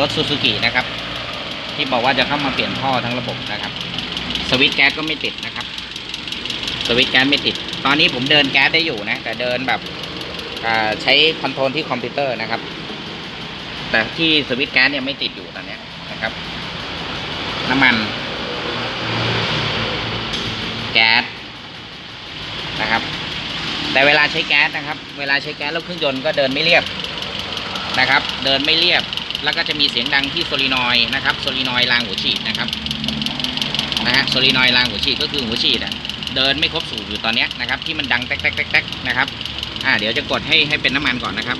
รถซูซูกินะครับ ที่บอกว่าจะเข้ามาเปลี่ยนท่อทั้งระบบนะครับ สวิตช์แก๊สก็ไม่ติดนะครับ สวิตช์แก๊สไม่ติด ตอนนี้ผมเดินแก๊สได้อยู่นะ แต่เดินแบบใช้คอนโทรลที่คอมพิวเตอร์นะครับ แต่ที่สวิตช์แก๊สเนี่ยไม่ติดอยู่ตอนนี้นะครับ น้ำมัน แก๊สนะครับ แต่เวลาใช้แก๊สนะครับ เวลาใช้แก๊สแล้วเครื่องยนต์ก็เดินไม่เรียบนะครับ เดินไม่เรียบ แล้วก็จะมีเสียงดังที่โซลินอยด์นะครับโซลินอยด์รางหัวฉีดนะครับนะฮะโซลินอยด์รางหัวฉีดก็คือหัวฉีดอะเดินไม่ครบสูตรอยู่ตอนเนี้ยนะครับ ที่มันดังแต๊กแต๊กแต๊กแต๊กนะครับอ่าเดี๋ยวจะกดให้ให้เป็นน้ำมันก่อนนะครับ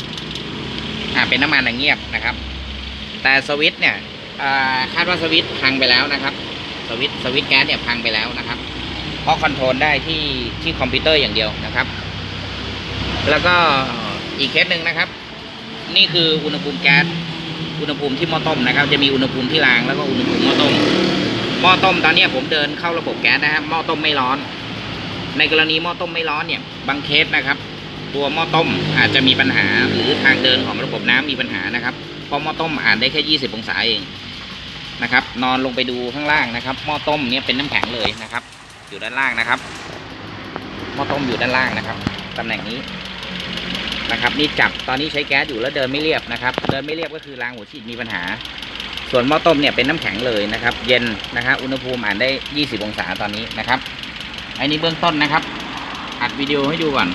อ่าเป็นน้ำมันอะเงียบนะครับ แต่สวิต์เนี่ยคาดว่าสวิต์พังไปแล้วนะครับ สวิต์สวิต์แก๊สเนี่ยพังไปแล้วนะครับ เพราะคอนโทรลได้ที่ที่คอมพิวเตอร์อย่างเดียวนะครับ แล้วก็อีกเคสหนึ่งนะครับ นี่คืออุณหภูมิแก๊ส อุณหภูมิที่หม้อต้มนะครับ จะมีอุณหภูมิที่รางแล้วก็อุณหภูมิหม้อต้ม หม้อต้มตอนนี้ผมเดินเข้าระบบแก๊สนะครับ หม้อต้มไม่ร้อน ในกรณีหม้อต้มไม่ร้อนเนี่ย บางเคสนะครับ ตัวหม้อต้มอาจจะมีปัญหาหรือทางเดินของระบบน้ำมีปัญหานะครับ เพราะหม้อต้มอ่านได้แค่ 20 องศาเองนะครับ นอนลงไปดูข้างล่างนะครับ หม้อต้มเนี่ยเป็นน้ำแข็งเลยนะครับ อยู่ด้านล่างนะครับ หม้อต้มอยู่ด้านล่างนะครับตำแหน่งนี้ นะครับ นี่จับตอนนี้ใช้แก๊สอยู่แล้วเดินไม่เรียบนะครับ เดินไม่เรียบก็คือรางหัวฉีดมีปัญหา ส่วนหม้อต้มเนี่ยเป็นน้ำแข็งเลยนะครับ เย็นนะครับอุณหภูมิอ่านได้ 20 องศาตอนนี้นะครับอันนี้เบื้องต้นนะครับ อัดวิดีโอให้ดูก่อน